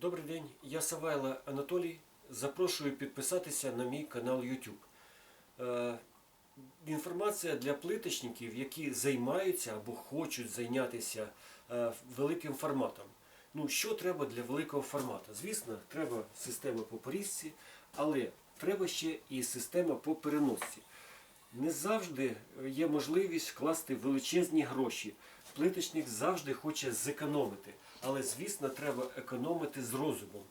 Добрий день, я Савайло Анатолій. Запрошую підписатися на мій канал YouTube. Е, Інформація для плиточників, які займаються або хочуть зайнятися е, великим форматом. Ну, що треба для великого формату? Звісно, треба система по порізці, але треба ще і система по переносці. Не завжди є можливість вкласти величезні гроші. Плиточник завжди хоче зекономити, але звісно, треба економити з розумом.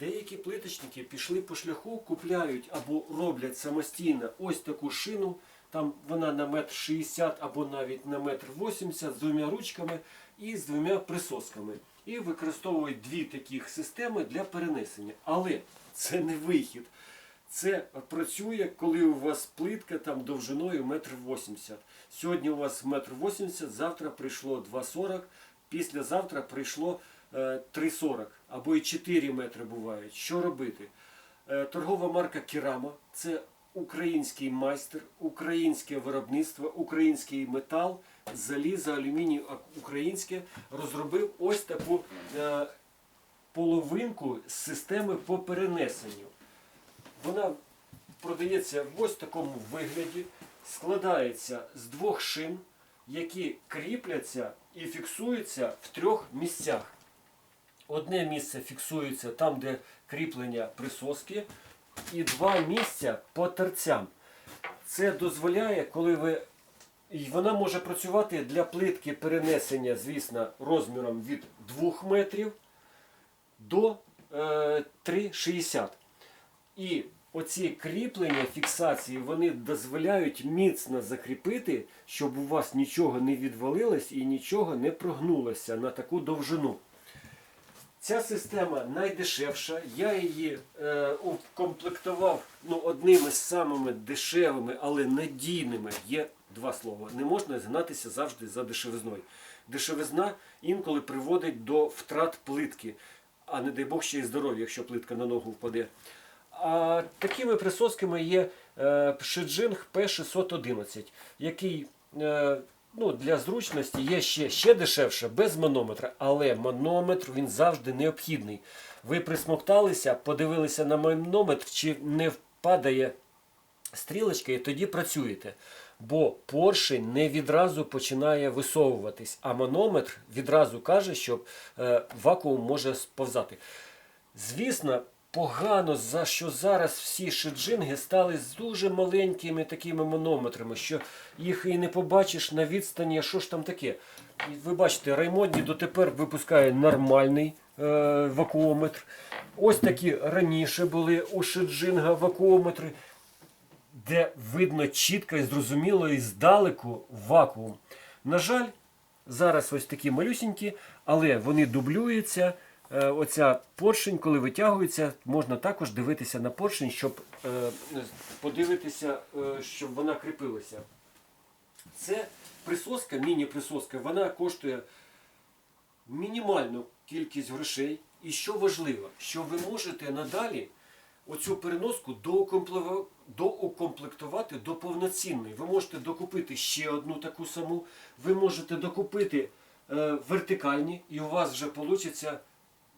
Деякі плиточники пішли по шляху, купляють або роблять самостійно ось таку шину. Там вона на метр 60 або навіть на метр 80 з двома ручками і з двома присосками. І використовують дві таких системи для перенесення. Але це не вихід. Це працює, коли у вас плитка там довжиною метр вісімдесят. Сьогодні у вас метр вісімдесят, завтра прийшло 2,40, післязавтра прийшло е, 3,40 або і 4 метри бувають. Що робити? Е, Торгова марка Керама це український майстер, українське виробництво, український метал, залізо, алюміній українське розробив ось таку е, половинку з системи по перенесенню. Вона продається в ось такому вигляді, складається з двох шин, які кріпляться і фіксуються в трьох місцях. Одне місце фіксується там, де кріплення присоски, і два місця по терцям. Це дозволяє, коли ви. І вона може працювати для плитки перенесення, звісно, розміром від 2 метрів до е, 3,60. І оці кріплення фіксації вони дозволяють міцно закріпити, щоб у вас нічого не відвалилось і нічого не прогнулося на таку довжину. Ця система найдешевша. Я її е, укомплектував ну, одними з самими дешевими, але надійними. Є два слова. Не можна згнатися завжди за дешевизною. Дешевизна інколи приводить до втрат плитки, а не дай Бог ще й здоров'я, якщо плитка на ногу впаде. А такими присосками є е, Шиджинг P611, який е, ну, для зручності є ще, ще дешевше, без манометра, але манометр він завжди необхідний. Ви присмокталися, подивилися на манометр, чи не впадає стрілочка, і тоді працюєте. Бо поршень не відразу починає висовуватись, а манометр відразу каже, що е, вакуум може сповзати. Звісно, погано, за що зараз всі шиджинги стали з дуже маленькими такими манометрами, що їх і не побачиш на відстані, що ж там таке. Ви бачите, Раймонді дотепер випускає нормальний е, вакуометр. Ось такі раніше були у шиджинга вакуометри, де видно чітко і зрозуміло і здалеку вакуум. На жаль, зараз ось такі малюсінькі, але вони дублюються. Е, Оця поршень, коли витягується, можна також дивитися на поршень, щоб е, подивитися, е, щоб вона кріпилася. Це присоска, міні-присоска, вона коштує мінімальну кількість грошей. І що важливо, що ви можете надалі оцю переноску доукомплектувати до повноцінної. Ви можете докупити ще одну таку саму, ви можете докупити вертикальні, і у вас вже вийде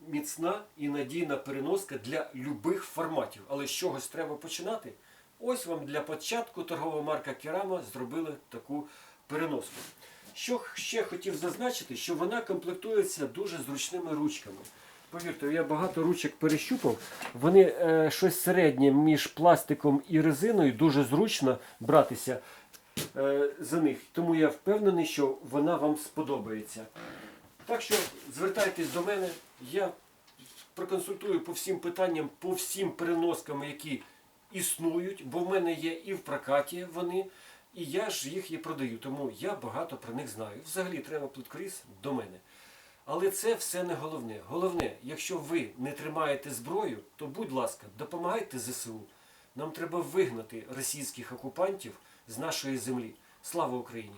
міцна і надійна переноска для любих форматів. Але з чогось треба починати. Ось вам для початку торгова марка Керама зробили таку переноску. Що ще хотів зазначити, що вона комплектується дуже зручними ручками. Повірте, я багато ручок перещупав. Вони е, щось середнє між пластиком і резиною, дуже зручно братися е, за них. Тому я впевнений, що вона вам сподобається. Так що звертайтесь до мене, я проконсультую по всім питанням, по всім переноскам, які існують, бо в мене є і в прокаті вони, і я ж їх і продаю, тому я багато про них знаю. Взагалі треба плиткоріз до мене. Але це все не головне. Головне, якщо ви не тримаєте зброю, то будь ласка, допомагайте ЗСУ. Нам треба вигнати російських окупантів з нашої землі. Слава Україні!